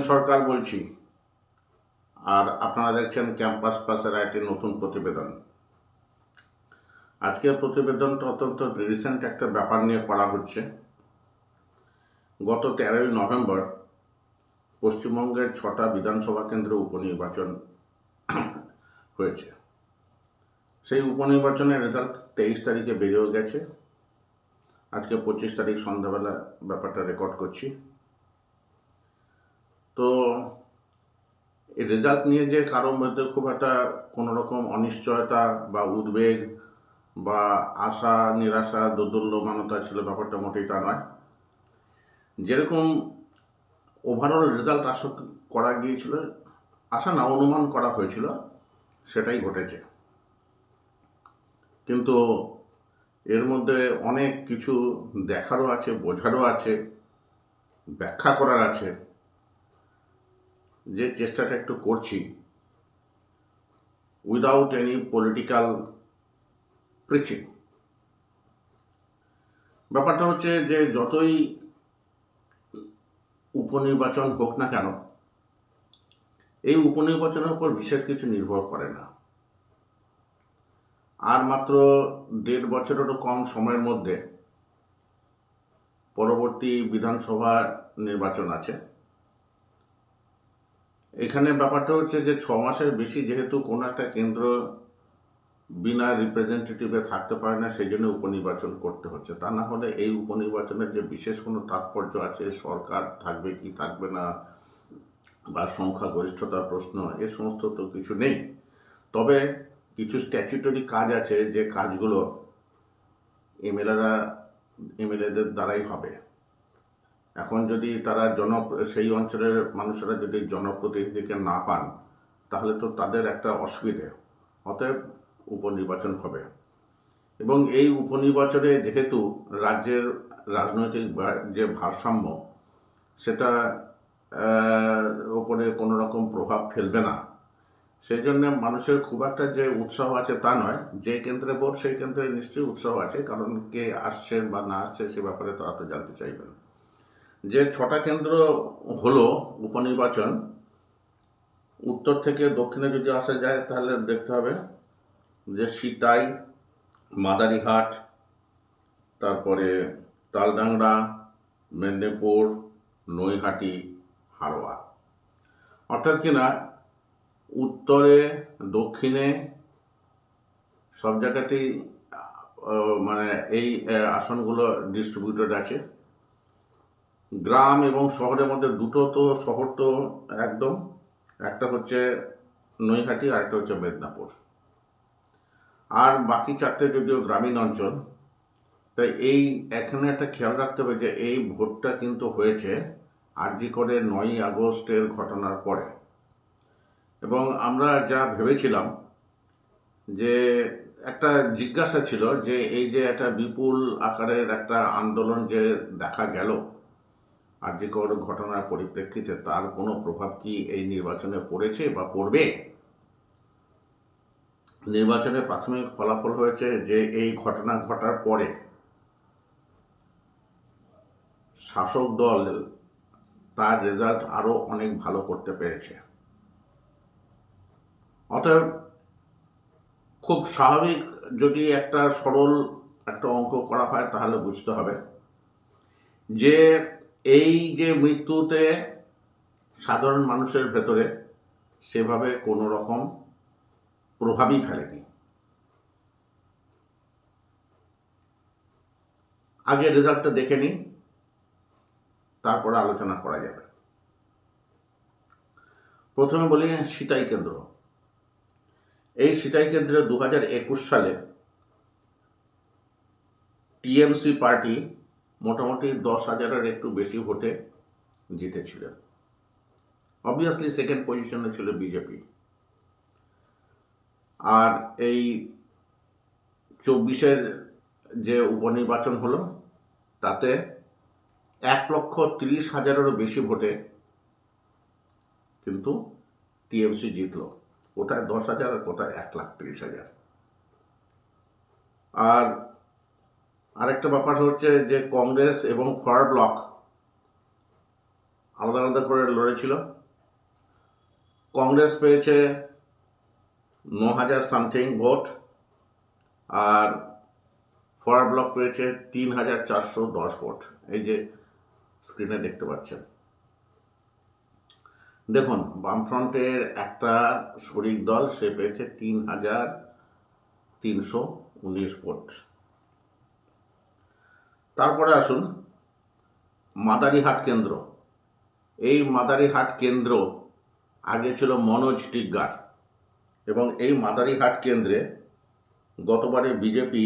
নমস্কার সরকার বলছি, আর আপনারা দেখছেন ক্যাম্পাস প্লাসের একটি নতুন প্রতিবেদন। আজকের প্রতিবেদনটা অত্যন্ত রিসেন্ট একটা ব্যাপার নিয়ে করা হচ্ছে। গত তেরোই নভেম্বর পশ্চিমবঙ্গের ছটা বিধানসভা কেন্দ্রে উপনির্বাচন হয়েছে। সেই উপনির্বাচনের রেজাল্ট তেইশ তারিখে বেরিয়েও গেছে। আজকে পঁচিশ তারিখ সন্ধ্যাবেলা ব্যাপারটা রেকর্ড করছি। তো এই রেজাল্ট নিয়ে যে কারোর মধ্যে খুব একটা কোনো রকম অনিশ্চয়তা বা উদ্বেগ বা আশা, নিরাশা দোদুল্যমানতা ছিল ব্যাপারটা মোটেই তা নয়। যেরকম ওভারঅল রেজাল্ট আশা করা গিয়েছিল, আশা না অনুমান করা হয়েছিল, সেটাই ঘটেছে। কিন্তু এর মধ্যে অনেক কিছু দেখারও আছে, বোঝারও আছে, ব্যাখ্যা করার আছে। যে চেষ্টাটা একটু করছি উইদাউট এনি পলিটিক্যাল প্রিচিং ব্যাপারটা হচ্ছে যে যতই উপনির্বাচন হোক না কেন, এই উপনির্বাচনের উপর বিশেষ কিছু নির্ভর করে না। আর মাত্র দেড় বছরেরও কম সময়ের মধ্যে পরবর্তী বিধানসভা নির্বাচন আছে। এখানে ব্যাপারটা হচ্ছে যে ছ মাসের বেশি যেহেতু কোনো একটা কেন্দ্র বিনা রিপ্রেজেন্টেটিভে থাকতে পারে না সেই জন্য উপনির্বাচন করতে হচ্ছে। তা না হলে এই উপনির্বাচনের যে বিশেষ কোনো তাৎপর্য আছে, সরকার থাকবে কি থাকবে না বা সংখ্যাগরিষ্ঠতার প্রশ্ন, এ সমস্ত তো কিছু নেই। তবে কিছু স্ট্যাচুটরি কাজ আছে যে কাজগুলো এমএলএরা এমএলএদের দ্বারাই হবে। এখন যদি তারা জন সেই অঞ্চলের মানুষেরা যদি জনপ্রতিনিধিকে না পান, তাহলে তো তাদের একটা অসুবিধে। অতএব উপনির্বাচন হবে। এবং এই উপনির্বাচনে যেহেতু রাজ্যের রাজনৈতিক যে ভারসাম্য, সেটা ওপরে কোনো রকম প্রভাব ফেলবে না। সেই জন্য মানুষের খুব একটা যে উৎসাহ আছে তা নয়। যে কেন্দ্রে ভোট, সেই কেন্দ্রে নিশ্চয়ই উৎসাহ আছে। কারণ কে আসছে বা না আসছে সে ব্যাপারে তারা তো জানতে চাইবেন। যে ছটা কেন্দ্র হলো উপনির্বাচন, উত্তর থেকে দক্ষিণে যদি আসা যায় তাহলে দেখতে হবে যে সিতাই, মাদারিহাট, তারপরে তালডাংরা, মেদিনীপুর, নৈহাটি হারোয়া অর্থাৎ কিনা উত্তরে, দক্ষিণে সব জায়গাতেই মানে এই আসনগুলো ডিস্ট্রিবিউটেড আছে। গ্রাম এবং শহরের মধ্যে দুটো তো শহর তো একদম। একটা হচ্ছে নৈহাটি আর একটা হচ্ছে মেদিনীপুর। আর বাকি চারটে যদিও গ্রামীণ অঞ্চল, তাই এই এখানে একটা খেয়াল রাখতে হবে যে এই ভোটটা কিন্তু হয়েছে আরজি করে নয়ই আগস্টের ঘটনার পরে। এবং আমরা যা ভেবেছিলাম যে একটা জিজ্ঞাসা ছিল যে এই যে একটা বিপুল আকারের একটা আন্দোলন যে দেখা গেল আরজিকর ঘটনার পরিপ্রেক্ষিতে তার কোনো প্রভাব কি এই নির্বাচনে পড়েছে বা পড়বে? নির্বাচনের প্রাথমিক ফলাফল হয়েছে যে এই ঘটনা ঘটার পরে শাসক দল তার রেজাল্ট আরও অনেক ভালো করতে পেরেছে। অতএব খুব স্বাভাবিক যদি একটা সরল একটা অঙ্ক করা হয় তাহলে বুঝতে হবে যে এই যে মৃত্যুতে সাধারণ মানুষের ভেতরে সেভাবে কোনো রকম প্রভাবই ফেলেনি। আগে রেজাল্টটা দেখে নিই, তারপরে আলোচনা করা যাবে। প্রথমে বলি সিতাই কেন্দ্র। এই সিতাই কেন্দ্রে দু হাজার একুশ সালে টিএমসি পার্টি মোটামুটি দশ হাজারের একটু বেশি ভোটে জিতেছিলেন অবভিয়াসলি সেকেন্ড পজিশনে ছিল বিজেপি আর এই চব্বিশের যে উপনির্বাচন হলো, তাতে এক লক্ষ তিরিশ হাজারেরও বেশি ভোটে কিন্তু টিএমসি জিতল। কোথায়? দশ হাজার আর কোথায়? এক লাখ তিরিশ হাজার। আর আরেকটা ব্যাপার হচ্ছে যে কংগ্রেস এবং ফর ব্লক আলাদা আলাদা করে লড়েছিল। কংগ্রেস পেয়েছে ন হাজার সামথিং ভোট আর ফরওয়ার্ড ব্লক পেয়েছে তিন হাজার চারশো দশ ভোট। এই যে স্ক্রিনে দেখতে পাচ্ছেন। দেখুন, বামফ্রন্টের একটা শরিক দল, সে পেয়েছে তিন হাজার তিনশো উনিশ ভোট। তারপরে আসুন, মাদারিহাট কেন্দ্র। এই মাদারিহাট কেন্দ্র আগে ছিল মনোজ টিগ্গার এবং এই মাদারিহাট কেন্দ্রে গতবারে বিজেপি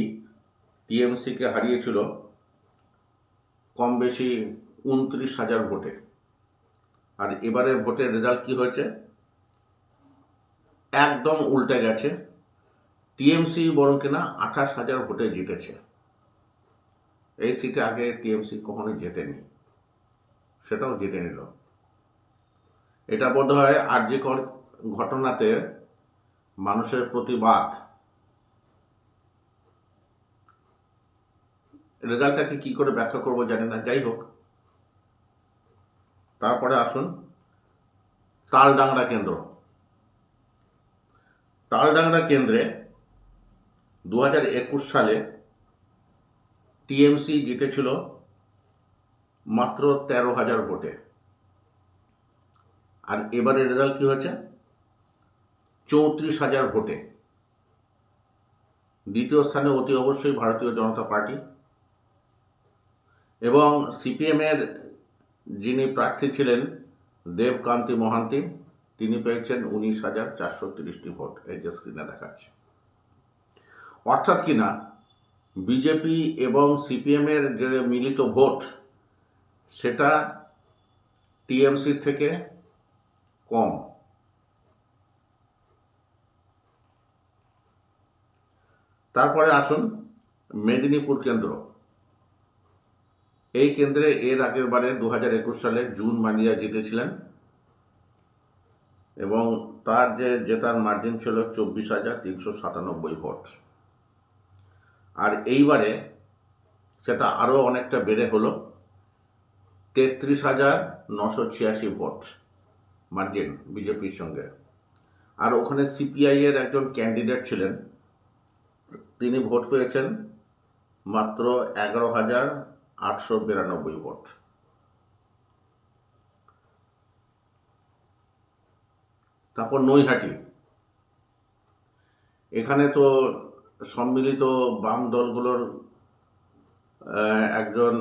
টিএমসিকে হারিয়েছিল কম বেশি উনত্রিশ হাজার ভোটে। আর এবারের ভোটের রেজাল্ট কি হয়েছে? একদম উল্টে গেছে। টিএমসি বরং কিনা আঠাশ হাজার ভোটে জিতেছে। এই সিটে আগে টিএমসি কখনোই জেতেনি। সেটাও জিতে নিল। এটা বোধ হয় আর্যিকর ঘটনাতে মানুষের প্রতিবাদ। রেজাল্টটাকে কি করে ব্যাখ্যা করব জানি না, যাই হোক। তারপরে আসুন, তালডাংরা কেন্দ্র। তালডাংরা কেন্দ্রে দু হাজার একুশ সালে টিএমসি জিতেছিল মাত্র তেরো হাজার ভোটে। আর এবারে রেজাল্ট কি হয়েছে? চৌত্রিশ হাজার ভোটে। দ্বিতীয় স্থানে অতি অবশ্যই ভারতীয় জনতা পার্টি। এবং সিপিএমের যিনি প্রার্থী ছিলেন, দেবকান্তি মহান্তি, তিনি পেয়েছেন উনিশ হাজার চারশো তিরিশটি ভোট। এই যে স্ক্রিনে দেখাচ্ছে। অর্থাৎ কিনা বিজেপি এবং সিপিএমের যে মিলিত ভোট, সেটা টিএমসির থেকে কম। তারপরে আসুন মেদিনীপুর কেন্দ্র। এই কেন্দ্রে এর আগের বারে দু হাজার একুশ সালে জুন মানিয়া জিতেছিলেন এবং তার যে জেতার মার্জিন ছিল চব্বিশ হাজার তিনশো সাতানব্বই ভোট। আর এইবারে সেটা আরও অনেকটা বেড়ে হলো। তেত্রিশ হাজার নশো ছিয়াশি ভোট মার্জিন বিজেপির সঙ্গে। আর ওখানে সিপিআই এর একজন ক্যান্ডিডেট ছিলেন। তিনি ভোট পেয়েছেন মাত্র এগারো হাজার আটশো বিরানব্বই ভোট। তারপর নৈহাটি। এখানে তো সম্মিলিত বাম দলগুলোর একজন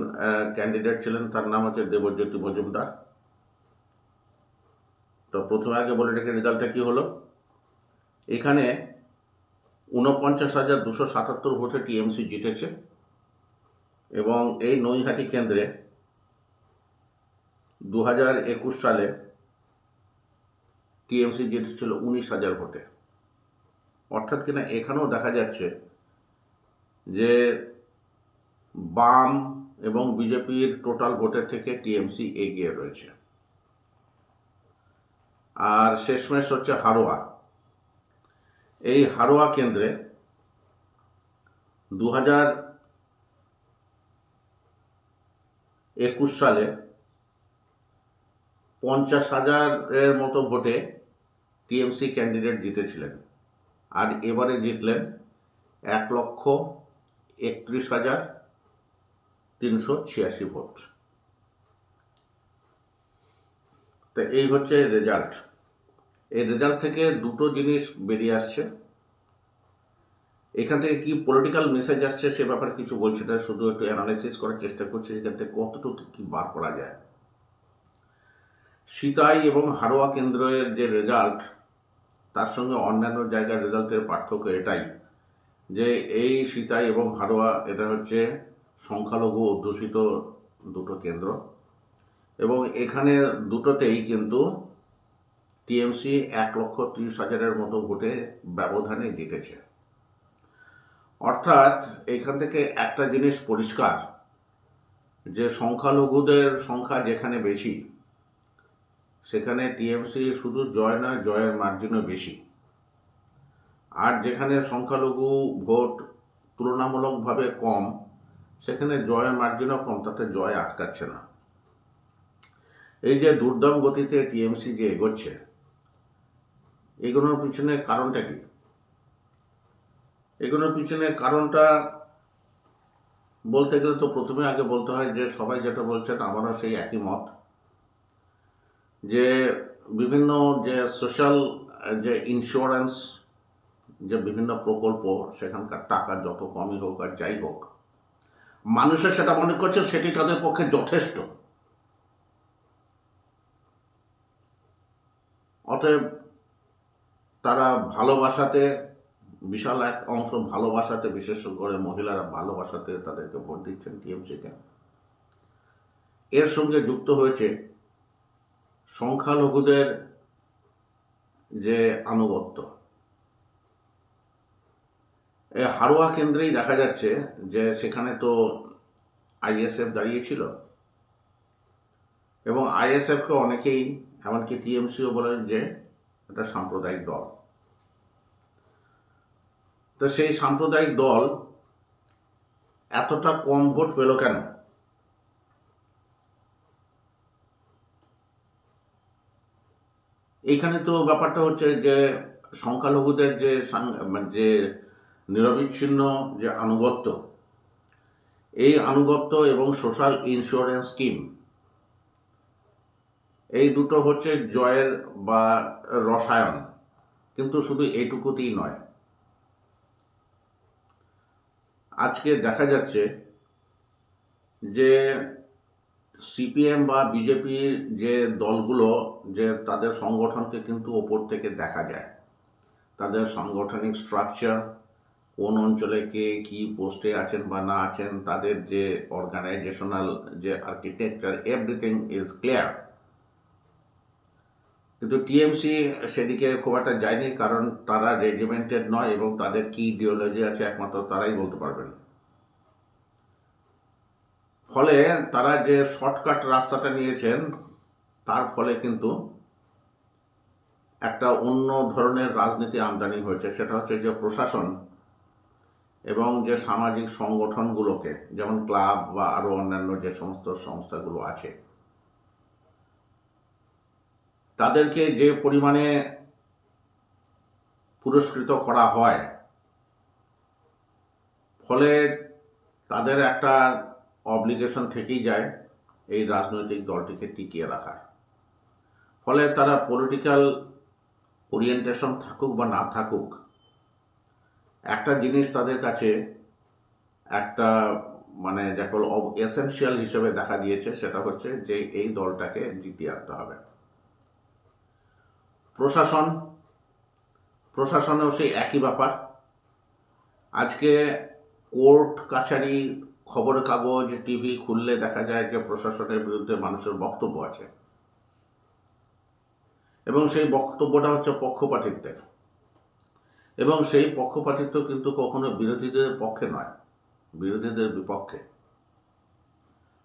ক্যান্ডিডেট ছিলেন, তার নাম হচ্ছে দেবজ্যোতি মজুমদার। তো প্রথমে আগে বলে রেখে রেজাল্টটা কী হলো? এখানে ঊনপঞ্চাশ হাজার দুশো সাতাত্তর ভোটে টিএমসি জিতেছে এবং এই নৈহাটি কেন্দ্রে দু হাজার একুশ সালে টিএমসি জিতেছিল উনিশ হাজার ভোটে। অর্থাৎ কিনা এখানেও দেখা যাচ্ছে যে বাম এবং বিজেপির টোটাল ভোটের থেকে টিএমসি এগিয়ে রয়েছে। আর শেষমেশ হচ্ছে হারোয়া। এই হারোয়া কেন্দ্রে দু হাজার একুশ সালে পঞ্চাশ হাজারের মতো ভোটে টিএমসি ক্যান্ডিডেট জিতেছিলেন। আর এবারে জিতলেন এক লক্ষ একত্রিশ হাজার তিনশো ছিয়াশি ভোট। তো এই হচ্ছে রেজাল্ট এই রেজাল্ট থেকে দুটো জিনিস বেরিয়ে আসছে। এখান থেকে কি পলিটিক্যাল মেসেজ আসছে সে ব্যাপারে কিছু বলছি না, শুধু একটু অ্যানালাইসিস করার চেষ্টা করছি এখান থেকে কতটুকু কি বার করা যায়। সিতাই এবং হারোয়া কেন্দ্রের যে রেজাল্ট তার সঙ্গে অন্যান্য জায়গার রেজাল্টের পার্থক্য এটাই যে এই সীতাই এবং হারোয়া, এটা হচ্ছে সংখ্যালঘু অধ্যুষিত দুটো কেন্দ্র এবং এখানে দুটোতেই কিন্তু টিএমসি এক লক্ষ ত্রিশ হাজারের মতো ভোটে ব্যবধানে জিতেছে। অর্থাৎ এখান থেকে একটা জিনিস পরিষ্কার যে সংখ্যালঘুদের সংখ্যা যেখানে বেশি সেখানে টিএমসি শুধু জয় নয়, জয়ের মার্জিনও বেশি। আর যেখানে সংখ্যালঘু ভোট তুলনামূলকভাবে কম, সেখানে জয়ের মার্জিনও কম, তাতে জয় আটকাচ্ছে না। এই যে দুর্দম গতিতে টিএমসি যে এগোচ্ছে, এগোনোর পিছনে কারণটা কি? এগোনোর পিছনে কারণটা বলতে গেলে তো প্রথমে আগে বলতে হয় যে সবাই যেটা বলছেন, আমারও সেই একই মত। যে বিভিন্ন যে সোশ্যাল যে ইন্স্যুরেন্স যে বিভিন্ন প্রকল্প, সেখানকার টাকা যত কমই হোক আর যাই হোক, মানুষের সেটা মনে করছে সেটি তাদের পক্ষে যথেষ্ট। অতএব তারা ভালোবাসাতে, বিশাল এক অংশ ভালোবাসাতে, বিশেষ করে মহিলারা ভালোবাসাতে তাদেরকে ভোট দিচ্ছেন টিএমসিকে। এর সঙ্গে যুক্ত হয়েছে সংখ্যালঘুদের যে আনুগত্য। এই হারোয়া কেন্দ্রেই দেখা যাচ্ছে যে সেখানে তো আইএসএফ দাঁড়িয়েছিল এবং আইএসএফকে অনেকেই, এমনকি টিএমসিও বলেন যে এটা সাম্প্রদায়িক দল। তো সেই সাম্প্রদায়িক দল এতটা কম ভোট পেল কেন? এইখানে তো ব্যাপারটা হচ্ছে যে সংখ্যালঘুদের যে মানে যে নিরবিচ্ছিন্ন যে আনুগত্য, এই আনুগত্য এবং সোশ্যাল ইন্স্যুরেন্স স্কিম, এই দুটো হচ্ছে জয়ের বা রসায়ন, কিন্তু শুধু এইটুকুতেই নয়। আজকে দেখা যাচ্ছে যে সিপিএম বা বিজেপির যে দলগুলো, যে তাদের সংগঠনকে কিন্তু ওপর থেকে দেখা যায়। তাদের সাংগঠনিক স্ট্রাকচার কোন অঞ্চলে কে কি পোস্টে আছেন বা না আছেন, তাদের যে অর্গানাইজেশনাল যে আর্কিটেকচার এভরিথিং ইজ ক্লিয়ার কিন্তু টিএমসি সেদিকে খুব একটা যায়নি, কারণ তারা রেজিমেন্টেড নয় এবং তাদের কি ইডিওলজি আছে একমাত্র তারাই বলতে পারবেন। ফলে তারা যে শর্টকাট রাস্তাটা নিয়েছেন, তার ফলে কিন্তু একটা অন্য ধরনের রাজনীতি আমদানি হয়েছে। সেটা হচ্ছে যে প্রশাসন এবং যে সামাজিক সংগঠনগুলোকে, যেমন ক্লাব বা আরও অন্যান্য যে সমস্ত সংস্থাগুলো আছে, তাদেরকে যে পরিমাণে পুরস্কৃত করা হয়, ফলে তাদের একটা অব্লিগেশন থেকেই যায় এই রাজনৈতিক দলটিকে টিকিয়ে রাখার। ফলে তারা পলিটিক্যাল ওরিয়েন্টেশন থাকুক বা না থাকুক, একটা জিনিস তাদের কাছে একটা মানে যাকে এসেনশিয়াল হিসেবে দেখা দিয়েছে, সেটা হচ্ছে যে এই দলটাকে জিতিয়ে আনতে হবে। প্রশাসন, প্রশাসনেও সেই একই ব্যাপার। আজকে কোর্ট, কাছারি খবরের কাগজ টিভি খুললে দেখা যায় যে প্রশাসনের বিরুদ্ধে মানুষের বক্তব্য আছে। এবং সেই বক্তব্যটা হচ্ছে পক্ষপাতিত্বের। এবং সেই পক্ষপাতিত্ব কিন্তু কখনো বিরোধীদের পক্ষে নয়, বিরোধীদের বিপক্ষে।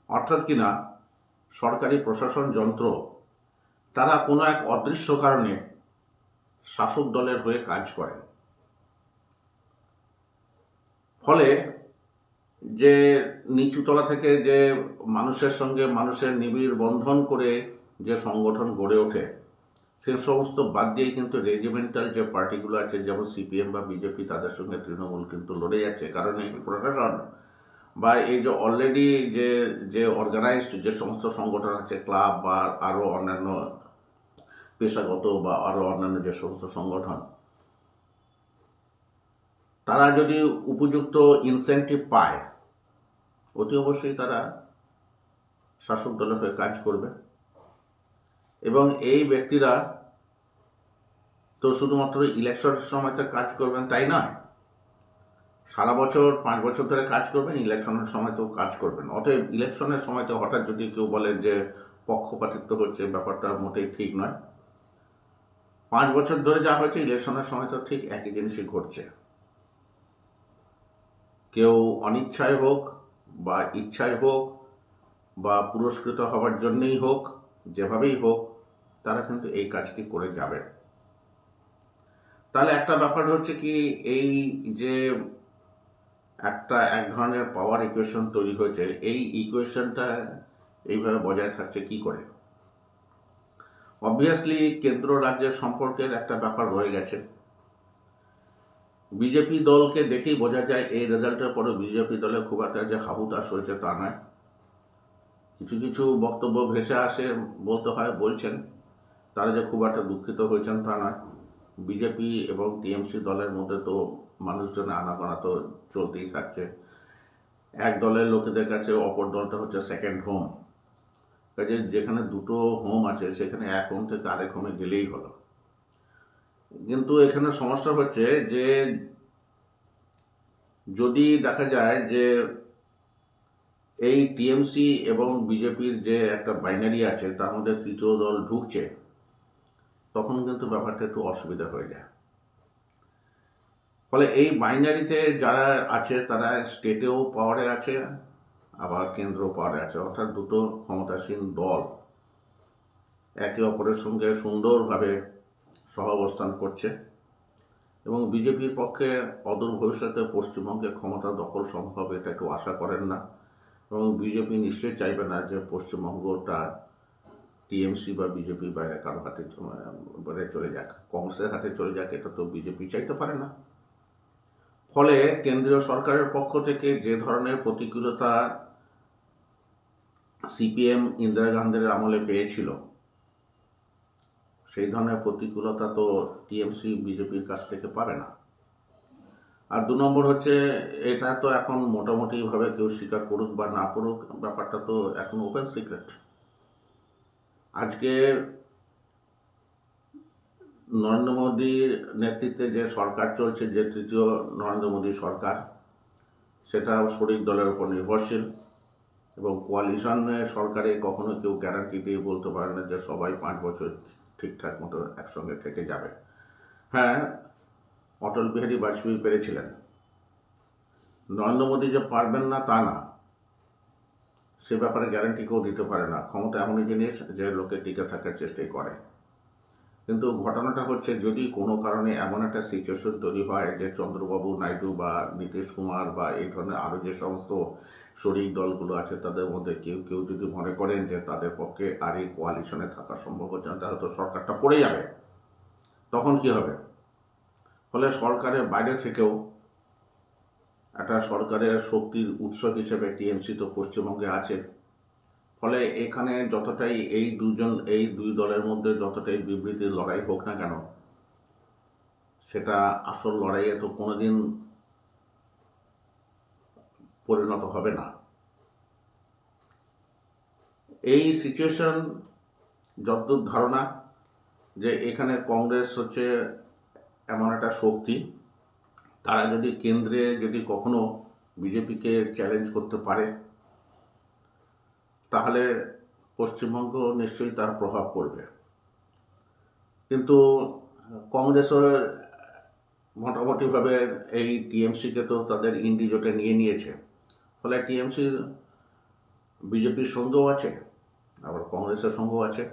অর্থাৎ কিনা সরকারি প্রশাসন যন্ত্র, তারা কোনো এক অদৃশ্য কারণে শাসক দলের হয়ে কাজ করেন ফলে যে নিচুতলা থেকে যে মানুষের সঙ্গে মানুষের নিবিড় বন্ধন করে যে সংগঠন গড়ে ওঠে, সে সমস্ত বাদ দিয়েই কিন্তু রেজিমেন্টাল যে পার্টিগুলো আছে, যেমন সিপিএম বা বিজেপি তাদের সঙ্গে তৃণমূল কিন্তু লড়ে যাচ্ছে। কারণ এই প্রশাসন বা এই যে অলরেডি যে যে অর্গানাইজড যে সমস্ত সংগঠন আছে ক্লাব বা আরও অন্যান্য পেশাগত বা আরও অন্যান্য যে সমস্ত সংগঠন, তারা যদি উপযুক্ত ইনসেন্টিভ পায় অতি অবশ্যই তারা শাসক দলের হয়ে কাজ করবে। এবং এই ব্যক্তিরা তো শুধুমাত্র ইলেকশনের সময় তো কাজ করবেন তাই নয়, সারা বছর, পাঁচ বছর ধরে কাজ করবেন, ইলেকশনের সময় তো কাজ করবেন। অতএব ইলেকশনের সময় তো হঠাৎ যদি কেউ বলেন যে পক্ষপাতিত্ব হচ্ছে, ব্যাপারটা মোটেই ঠিক নয়। পাঁচ বছর ধরে যা হয়েছে, ইলেকশনের সময় তো ঠিক একই জিনিসই ঘটছে। কেউ অনিচ্ছায় হোক বা ইচ্ছায় হোক বা পুরস্কৃত হওয়ার জন্যেই হোক, যেভাবেই হোক, তারা কিন্তু এই কাজটি করে যাবেন। তাহলে একটা ব্যাপার হচ্ছে কি, এই যে একটা এক ধরনের পাওয়ার ইকুয়েশন তৈরি হয়েছে, এই ইকুয়েশনটা এইভাবে বজায় থাকছে কি করে? অবভিয়াসলি কেন্দ্র রাজ্যের সম্পর্কের একটা ব্যাপার রয়ে গেছে। বিজেপি দলকে দেখেই বোঝা যায়, এই রেজাল্টের পরে বিজেপি দলে খুব একটা যে হাহুতাশ হয়েছে তা নয়। কিছু কিছু বক্তব্য ভেসে আসে বলতে হয়, বলছেন। তারা যে খুব একটা দুঃখিত হয়েছেন তা নয়। বিজেপি এবং টিএমসি দলের মধ্যে তো মানুষজনের আনাগোনা তো চলতেই থাকছে। এক দলের লোকেদের কাছে অপর দলটা হচ্ছে সেকেন্ড হোম কাজে যেখানে দুটো হোম আছে, সেখানে এক হোম থেকে আরেক হোমে গেলেই হলো। কিন্তু এখানে সমস্যা হচ্ছে যে যদি দেখা যায় যে এই টিএমসি এবং বিজেপির যে একটা বাইনারি আছে, তার মধ্যে তৃতীয় দল ঢুকছে, তখন কিন্তু ব্যাপারটা একটু অসুবিধা হয়ে যায়। ফলে এই বাইনারিতে যারা আছে, তারা স্টেটেও পাওয়ারে আছে, আবার কেন্দ্র পাওয়ারে আছে। অর্থাৎ দুটো ক্ষমতাসীন দল একে অপরের সঙ্গে সুন্দরভাবে সহাবস্থান করছে এবং বিজেপির পক্ষে অদূর ভবিষ্যতে পশ্চিমবঙ্গে ক্ষমতা দখল সম্ভব এটা কেউ আশা করেন না। এবং বিজেপি নিশ্চয়ই চাইবে না যে পশ্চিমবঙ্গটা টিএমসি বা বিজেপি বাইরে কারও হাতে বাইরে চলে যাক। কংগ্রেসের হাতে চলে যাক এটা তো বিজেপি চাইতে পারে না। ফলে কেন্দ্রীয় সরকারের পক্ষ থেকে যে ধরনের প্রতিকূলতা সিপিএম, ইন্দিরা গান্ধীর আমলে পেয়েছিল সেই ধরনের প্রতিকূলতা তো টিএমসি, বিজেপির কাছ থেকে পাবে না। আর দু নম্বর হচ্ছে, এটা তো এখন মোটামুটিভাবে কেউ স্বীকার করুক বা না করুক, ব্যাপারটা তো এখন ওপেন সিক্রেট আজকে নরেন্দ্র মোদীর নেতৃত্বে যে সরকার চলছে, যে তৃতীয় নরেন্দ্র মোদী সরকার সেটা শরিক দলের উপর নির্ভরশীল এবং কোয়ালিশন সরকারে কখনো কেউ গ্যারান্টি দিয়ে বলতে পারে না যে সবাই পাঁচ বছর ঠিকঠাক মতো একসঙ্গে থেকে যাবে। হ্যাঁ অটল বিহারী বাজপেয়ী পেরেছিলেন। নরেন্দ্র মোদী যে পারবেন না তা না, সে ব্যাপারে গ্যারান্টি কেউ দিতে পারে না। ক্ষমতা এমনই জিনিস যে লোকে টিকে থাকার চেষ্টাই করে। কিন্তু ঘটনাটা হচ্ছে যদি কোনো কারণে এমন একটা সিচুয়েশন তৈরি হয় যে চন্দ্রবাবু নাইডু বা নীতিশ কুমার বা এই ধরনের আরও যে সমস্ত শরিক দলগুলো আছে তাদের মধ্যে কেউ কেউ যদি মনে করেন যে তাদের পক্ষে আর এই কোয়ালিশনে থাকা সম্ভব হচ্ছে না, তাহলে তো সরকারটা পড়ে যাবে। তখন কি হবে? ফলে সরকারের বাইরে থেকেও একটা সরকারের শক্তির উৎস হিসেবে টিএমসি তো পশ্চিমবঙ্গে আছে। ফলে এখানে যতটাই এই দুজন, এই দুই দলের মধ্যে যতটাই বিবৃতির লড়াই হোক না কেন, সেটা আসল লড়াইয়ে তো কোনোদিন পরিণত হবে না। এই সিচুয়েশন যতদূর ধারণা যে এখানে কংগ্রেস হচ্ছে এমন একটা শক্তি, তারা যদি কেন্দ্রে যদি কখনো বিজেপিকে চ্যালেঞ্জ করতে পারে তাহলে পশ্চিমবঙ্গ নিশ্চয়ই তার প্রভাব পড়বে। কিন্তু কংগ্রেসও মোটামুটিভাবে এই টিএমসিকে তো তাদের ইন্ডি জোটে নিয়ে নিয়েছে। ফলে টিএমসি বিজেপির সঙ্গেও আছে, আবার কংগ্রেসের সঙ্গেও আছে।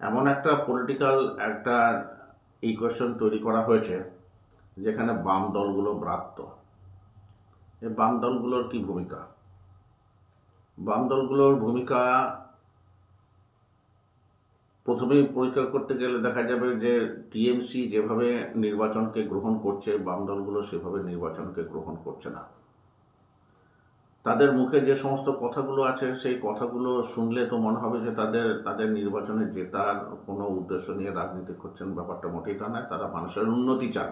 এমন একটা পলিটিক্যাল একটা ইকুয়েশন তৈরি করা হয়েছে, যেখানে বাম দলগুলো ব্রাত্য। এই বাম দলগুলোর কী ভূমিকা? বাম দলগুলোর ভূমিকা প্রথমেই পরীক্ষা করতে গেলে দেখা যাবে যে টিএমসি যেভাবে নির্বাচনকে গ্রহণ করছে, বাম দলগুলো সেভাবে নির্বাচনকে গ্রহণ করছে না। তাদের মুখে যে সমস্ত কথাগুলো আছে, সেই কথাগুলো শুনলে তো মনে হবে যে তাদের তাদের নির্বাচনে জেতার কোনো উদ্দেশ্য নিয়ে রাজনীতি করছেন ব্যাপারটা মোটেই তা নয়, তারা মানুষের উন্নতি চান।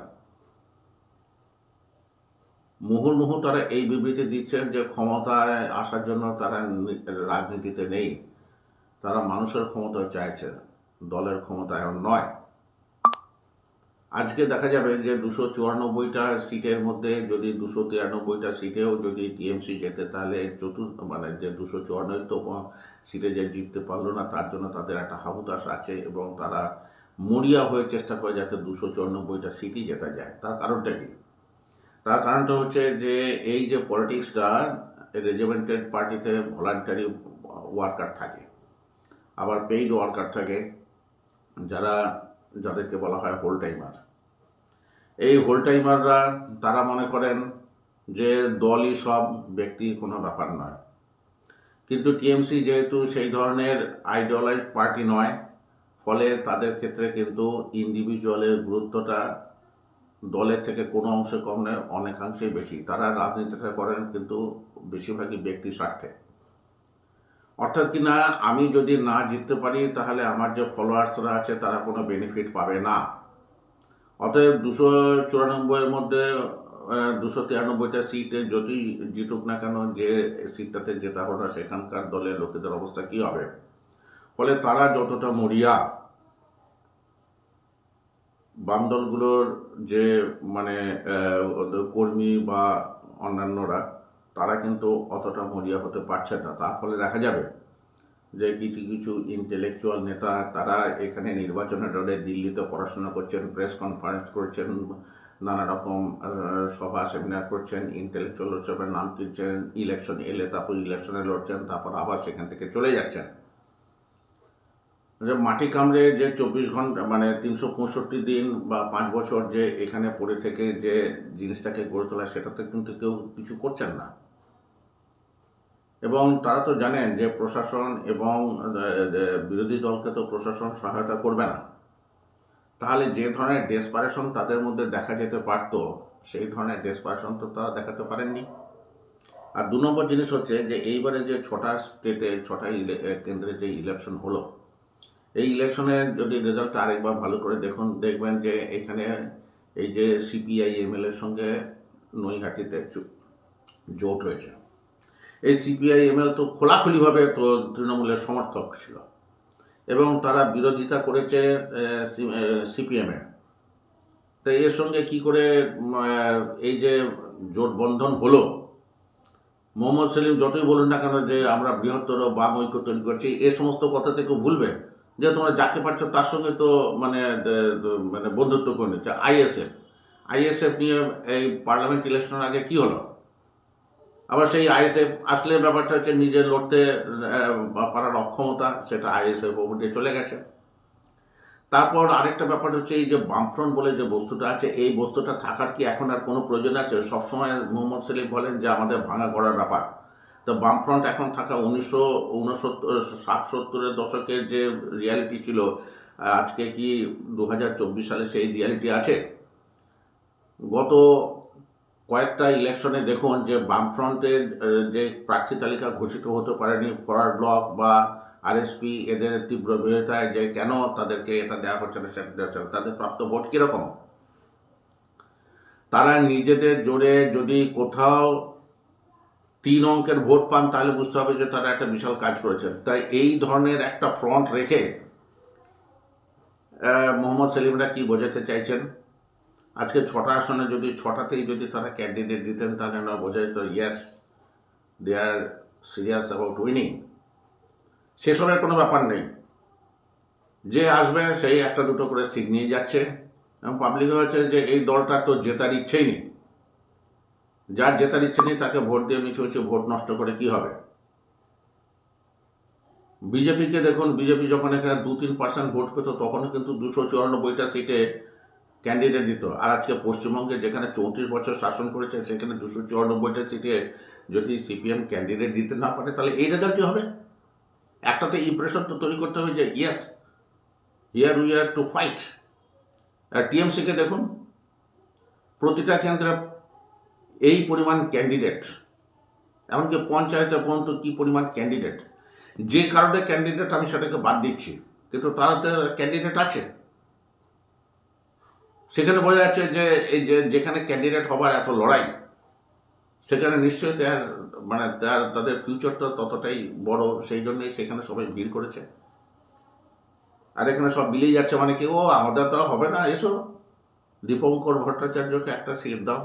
মুহুর্মুহু তারা এই বিবৃতি দিচ্ছেন যে ক্ষমতায় আসার জন্য তারা রাজনীতিতে নেই। তারা মানুষের ক্ষমতা চাইছে দলের ক্ষমতায়ন নয়। আজকে দেখা যাবে যে দুশো চুরানব্বইটা সিটের মধ্যে যদি দুশো তিরানব্বইটা সিটেও যদি টিএমসি জেতে, তাহলে চতুর্থ মানে যে দুশো চুয়ান্নতম সিটে যে জিততে পারল না, তার জন্য তাদের একটা হাহুতাশ আছে এবং তারা মরিয়া হয়ে চেষ্টা করে যাতে দুশো চুরানব্বইটা সিটই জেতা যায়। তার কারণটা কি? তার কারণটা হচ্ছে যে এই যে পলিটিক্সটা রেজিমেন্টেড পার্টিতে ভলান্টারি ওয়ার্কার থাকে, আবার পেইড ওয়ার্কার থাকে, যারা যাদেরকে বলা হয় হোল টাইমার এই হোল টাইমাররা তারা মনে করেন যে দলই সব, ব্যক্তি কোনো ব্যাপার নয়। কিন্তু টিএমসি যেহেতু সেই ধরনের আইডিয়ালাইজ পার্টি নয়, ফলে তাদের ক্ষেত্রে কিন্তু ইন্ডিভিজুয়ালের গুরুত্বটা দলের থেকে কোনো অংশে কম নয়, অনেকাংশেই বেশি। তারা রাজনীতিটা করেন কিন্তু বেশিরভাগই ব্যক্তি স্বার্থে। অর্থাৎ কি না, আমি যদি না জিততে পারি, তাহলে আমার যে ফলোয়ার্সরা আছে, তারা কোনো বেনিফিট পাবে না। অতএব দুশো চুরানব্বইয়ের মধ্যে দুশো তিরানব্বইটা সিটে যদি জিতুক না কেন, যে সিটটাতে জেতা হলো সেখানকার দলের লোকেদের অবস্থা কী হবে? ফলে তারা যতটা মরিয়া বাম দলগুলোর যে মানে কর্মী বা অন্যান্যরা, তারা কিন্তু অতটা মরিয়া হতে পারছে না। তার ফলে দেখা যাবে যে কিছু কিছু ইন্টেলেকচুয়াল নেতা, তারা এখানে নির্বাচনের দলে দিল্লিতে পড়াশোনা করছেন প্রেস কনফারেন্স করছেন, নানা রকম সভা সেমিনার করছেন ইন্টেলেকচুয়াল উৎসবের নাম কিনছেন ইলেকশন এলে তারপর ইলেকশনে লড়ছেন, তারপর আবার সেখান থেকে চলে যাচ্ছেন। যে মাটি কামড়ে যে চব্বিশ ঘণ্টা মানে তিনশো পঁয়ষট্টি দিন বা পাঁচ বছর যে এখানে পড়ে থেকে যে জিনিসটাকে গড়ে তোলা, সেটাতে কিন্তু কেউ কিছু করছেন না। এবং তারা তো জানেন যে প্রশাসন এবং বিরোধী দলকে তো প্রশাসন সহায়তা করবে না। তাহলে যে ধরনের ডেসপারেশন তাদের মধ্যে দেখা যেতে পারত, সেই ধরনের ডেসপারেশন তো তারা দেখাতে পারেননি। আর দু নম্বর জিনিস হচ্ছে যে এইবারে যে ছটা স্টেটে, ছটা কেন্দ্রে যে ইলেকশন হলো এই ইলেকশনে যদি রেজাল্ট আরেকবার ভালো করে দেখুন, দেখবেন যে এখানে এই যে সিপিআই এমএল এর সঙ্গে নৈহাটিতে জোট হয়েছে। এই সিপিআই এমএল তো খোলাখুলিভাবে তৃণমূলের সমর্থক ছিল এবং তারা বিরোধিতা করেছে সিপিএমে তো এর সঙ্গে কি করে এই যে জোটবন্ধন হলো, মোহাম্মদ সেলিম যতই বলুন না কেন যে আমরা বৃহত্তর বাম ঐক্য তৈরি করছি, এ সমস্ত কথা থেকে ভুলবে। যে তোমরা যাকে পারছ তার সঙ্গে তো মানে মানে বন্ধুত্ব করে নিচ্ছে। আইএসএফ আইএসএফ নিয়ে এই পার্লামেন্ট ইলেকশনের আগে কি হলো? আবার সেই আইএসএফ আসলে ব্যাপারটা হচ্ছে নিজের লড়তে পারার অক্ষমতা, সেটা আইএসএফ ওপর দিয়ে চলে গেছে। তারপর আরেকটা ব্যাপার হচ্ছে এই যে বামফ্রন্ট বলে যে বস্তুটা আছে, এই বস্তুটা থাকার কি এখন আর কোনো প্রয়োজন আছে? সবসময় মোহাম্মদ সেলিম বলেন যে আমাদের ভাঙা গড়ার ব্যাপার। তো বামফ্রন্ট এখন থাকা উনিশশো উনসত্তর, ষাট সত্তরের দশকের যে রিয়ালিটি ছিল, আজকে কি দু হাজার চব্বিশ সালে সেই রিয়ালিটি আছে? গত কয়েকটা ইলেকশনে দেখুন যে বামফ্রন্টের যে প্রার্থী তালিকা ঘোষিত হতে পারেনি ফরার ব্লক বা আরএসপি এদের তীব্র বিরোধিতায় যে কেন তাদেরকে এটা দেওয়া হচ্ছে না সেটা দেওয়া হচ্ছে তাদের প্রাপ্ত ভোট কীরকম? তারা নিজেদের জোরে যদি কোথাও তিন অঙ্কের ভোট পান, তাহলে বুঝতে হবে যে তারা একটা বিশাল কাজ করেছেন। তাই এই ধরনের একটা ফ্রন্ট রেখে মোহাম্মদ সেলিমরা কি বোঝাতে চাইছেন? আজকে ছটা আসনে যদি, ছটাতেই যদি তারা ক্যান্ডিডেট দিতেন, তাহলে না বোঝা যেত yes they are serious about winning সেসবের কোনো ব্যাপার নেই। যে আসবে, সেই একটা দুটো করে সিট নিয়ে যাচ্ছে। এবং পাবলিক হয়েছে যে, এই দলটার তো জেতার ইচ্ছেই নেই। যার জেতার ইচ্ছে নেই তাকে ভোট দিয়ে মিছে ভোট নষ্ট করে কি হবে? বিজেপিকে দেখুন, বিজেপি যখন এখানে দু তিন পার্সেন্ট ভোট পেত, তখনও কিন্তু দুশো চুরানব্বইটা সিটে ক্যান্ডিডেট দিত। আর আজকে পশ্চিমবঙ্গে যেখানে চৌত্রিশ বছর শাসন করেছে, সেখানে দুশো চুরানব্বইটা সিটে যদি সিপিএম ক্যান্ডিডেট দিতে না পারে, তাহলে এই রেজাল্টই হবে? একটাতে ইমপ্রেশন তো তৈরি করতে হবে যে yes here we are to fight আর টিএমসিকে দেখুন, প্রতিটা কেন্দ্রে এই পরিমাণ ক্যান্ডিডেট এমনকি পঞ্চায়েতে পর্যন্ত কী পরিমাণ ক্যান্ডিডেট যে কারণে ক্যান্ডিডেট আমি সেটাকে বাদ দিচ্ছি, কিন্তু তারা তো ক্যান্ডিডেট আছে। সেখানে বোঝা যাচ্ছে যে এই যে যেখানে ক্যান্ডিডেট হবার এত লড়াই, সেখানে নিশ্চয়ই তার মানে তার তাদের ফিউচারটা ততটাই বড়, সেই জন্যই সেখানে সবাই ভিড় করেছে। আর এখানে সব মিলিয়ে যাচ্ছে মানে কি, ও আমাদের তো হবে না, এসো। দীপঙ্কর ভট্টাচার্যকে একটা সিট দাও।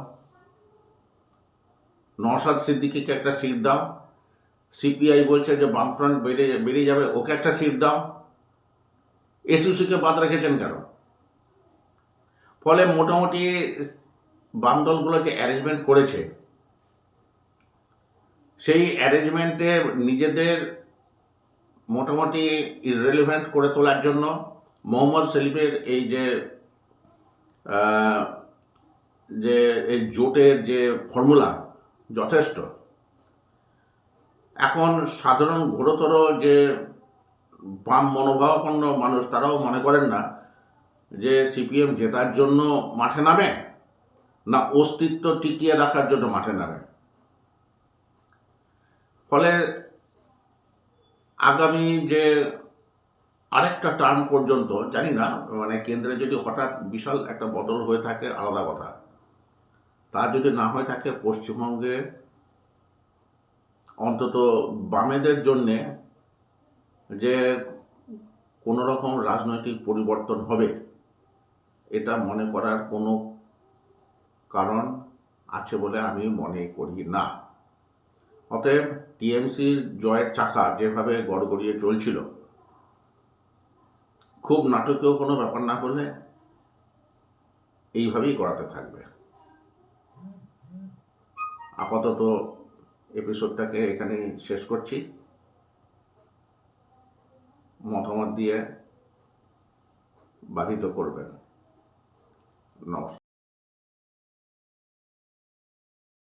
নওশাদ সিদ্দিকিকে একটা সিট দাও। সিপিআই বলছে যে বামফ্রন্ট বেড়ে বেরিয়ে যাবে, ওকে একটা সিট দাও। এসইউসিকে বাদ রেখেছেন কেন? ফলে মোটামুটি বাম দলগুলোকে অ্যারেঞ্জমেন্ট করেছে। সেই অ্যারেঞ্জমেন্টে নিজেদের মোটামুটি ইররেলিভেন্ট করে তোলার জন্য মোহাম্মদ সেলিমের এই যে যে এই জোটের যে ফর্মুলা যথেষ্ট। এখন সাধারণ ঘোরতর যে বাম মনোভাবাপন্ন মানুষ, তারাও মনে করেন না যে সিপিএম জেতার জন্য মাঠে নামে, না অস্তিত্ব টিকিয়ে রাখার জন্য মাঠে নামে। ফলে আগামী যে আরেকটা টার্ম পর্যন্ত, জানি না মানে কেন্দ্রে যদি হঠাৎ বিশাল একটা বদল হয়ে থাকে, আলাদা কথা। তা যদি না হয়ে থাকে পশ্চিমবঙ্গে অন্তত বামেদের জন্যে যে কোনো রকম রাজনৈতিক পরিবর্তন হবে, এটা মনে করার কোনো কারণ আছে বলে আমি মনে করি না। অতএব টিএমসির জয়ের চাকা যেভাবে গড়গড়িয়ে চলছিল, খুব নাটকীয় কোনো ব্যাপার না করলে এইভাবেই করাতে থাকবে। আপাতত এপিসোডটাকে এখানেই শেষ করছি। মতামত দিয়ে বাধিত করবেন। নমস্কার।